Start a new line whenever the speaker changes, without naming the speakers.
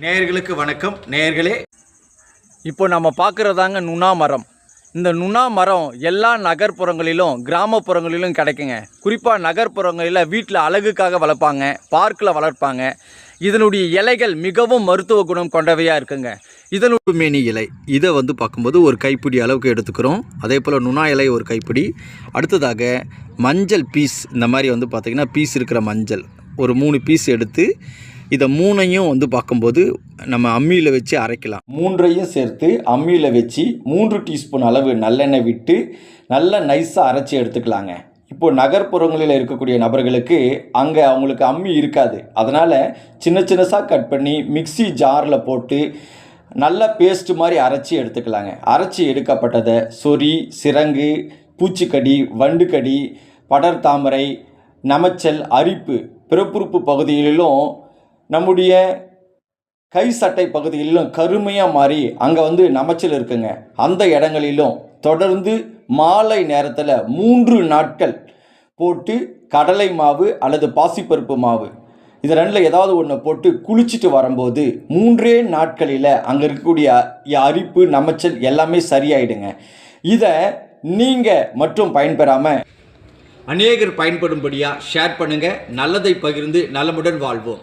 நேயர்களுக்கு வணக்கம். நேயர்களே
இப்போ நம்ம பார்க்குறதாங்க நுணா மரம். இந்த நுணா மரம் எல்லா நகர்ப்புறங்களிலும் கிராமப்புறங்களிலும் கிடைக்குங்க. குறிப்பாக நகர்ப்புறங்களில் வீட்டில் அழகுக்காக வளர்ப்பாங்க பார்க்கில் வளர்ப்பாங்க. இதனுடைய இலைகள் மிகவும் மருத்துவ குணம் கொண்டவையாக இருக்குங்க. இதனுடைய
மேனி இலை இதை வந்து பார்க்கும்போது ஒரு கைப்பிடி அளவுக்கு எடுத்துக்கிறோம். அதே போல் நுணா இலை ஒரு கைப்பிடி. அடுத்ததாக மஞ்சள் பீஸ் இந்த மாதிரி வந்து பார்த்திங்கன்னா பீஸ் இருக்கிற மஞ்சள். ஒரு மூணு பீஸ் எடுத்து இதை மூணையும் வந்து பார்க்கும்போது நம்ம அம்மியில் வச்சு அரைக்கலாம். மூன்றையும் சேர்த்து அம்மியில் வச்சு மூன்று டீஸ்பூன் அளவு நல்லெண்ணெய் விட்டு நல்லா நைஸாக அரைச்சி எடுத்துக்கலாங்க. இப்போது நகர்ப்புறங்களில் இருக்கக்கூடிய நபர்களுக்கு அங்கே அவங்களுக்கு அம்மி இருக்காது. அதனால் சின்ன சின்னசாக கட் பண்ணி மிக்ஸி ஜாரில் போட்டு நல்ல பேஸ்ட் மாதிரி அரைச்சி எடுத்துக்கலாங்க. அரைச்சி எடுக்கப்பட்டதை சொறி சிரங்கு பூச்சிக்கடி வண்டுக்கடி படர் தாமரை நமச்சல் அரிப்பு பிறப்புறுப்பு பகுதிகளிலும் நம்முடைய கை சட்டை பகுதிகளிலும் கருமையாக மாறி அங்கே வந்து நமைச்சல் இருக்குங்க. அந்த இடங்களிலும் தொடர்ந்து மாலை நேரத்தில் மூன்று நாட்கள் போட்டு கடலை மாவு அல்லது பாசிப்பருப்பு மாவு. இது ரெண்டில் ஏதாவது ஒன்று போட்டு குளிச்சுட்டு வரும்போது மூன்றே நாட்களில் அங்கே இருக்கக்கூடிய அரிப்பு நமைச்சல் எல்லாமே சரியாயிடுங்க. இதை நீங்கள் மட்டும் பயன்பெறாமல் அநேகர் பயன்படும்படியாக ஷேர் பண்ணுங்கள் நல்லதை பகிர்ந்து நலமுடன் வாழ்வோம்.